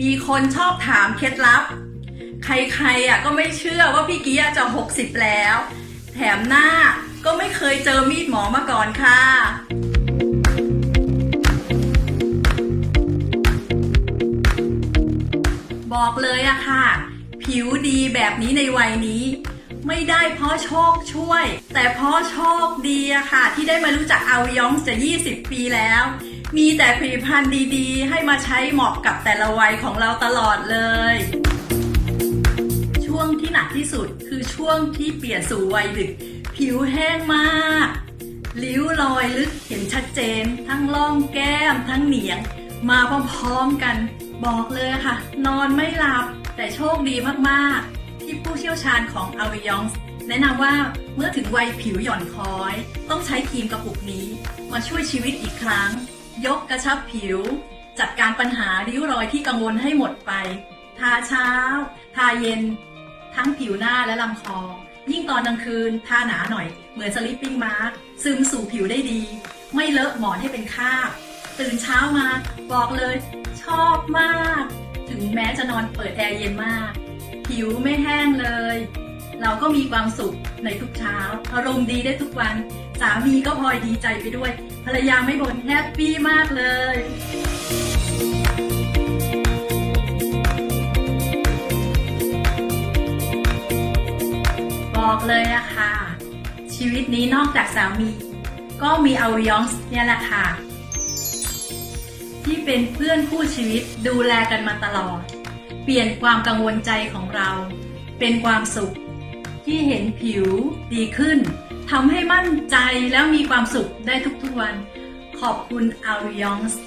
มีคนชอบถามเคล็ดลับ ใครๆอะก็ไม่เชื่อว่าพี่กี้จะ 60 แล้ว แถมหน้าก็ไม่เคยเจอมีดหมอมาก่อนค่ะ บอกเลยอะค่ะ ผิวดีแบบนี้ในวัยนี้ ไม่ได้เพราะโชคช่วย แต่เพราะโชคดีอะค่ะ ที่ได้มารู้จักอาวิยองจะ 20 ปีแล้ว มีแต่ผลิตภัณฑ์ดีๆ ให้มาใช้เหมาะกับแต่ละวัยของเราตลอดเลย ช่วงที่หนักที่สุดคือช่วงที่เปลี่ยนสู่วัยดึก ผิวแห้งมากริ้วรอยลึกเห็นชัดเจน ทั้งล่องแก้ม ทั้งเหนียง มาพร้อมๆกัน บอกเลยค่ะ นอนไม่หลับแต่โชคดีมากๆ ผู้เชี่ยวชาญของ a v i o n แนะนำว่าเมื่อถึงวัยผิวหย่อนคล้อย ต้องใช้ครีมกระปุกนี้ มาช่วยชีวิตอีกครั้ง ยกกระชับผิว จัดการปัญหาริ้วรอยที่กังวลให้หมดไป ทาเช้า ทาเย็น ทั้งผิวหน้าและลำคอ ยิ่งตอนกลางคืน ทาหนาหน่อย เหมือนสลิปปิ้งมาร์ซึมสู่ผิวได้ดี ไม่เลอะหมอนให้เป็นคราบตื่นเช้ามา บอกเลย ชอบมาก ถึงแม้จะนอนเปิดแอร์เย็นมาก ผิวไม่แห้งเลย เราก็มีความสุขในทุกเช้า อารมณ์ดีได้ทุกวัน สามีก็พลอยดีใจไปด้วย ภรรยาไม่บ่นแฮปปี้มากเลยบอกเลยอะค่ะชีวิตนี้นอกจากสามี ก็มีอ v ยองส์เนี่ยแหละค่ะ ที่เป็นเพื่อนคู่ชีวิตดูแลกันมาตลอด เปลี่ยนความกังวลใจของเรา เป็นความสุข ที่เห็นผิวดีขึ้นทำให้มั่นใจแล้วมีความสุขได้ทุกๆวัน ขอบคุณอาริยองส์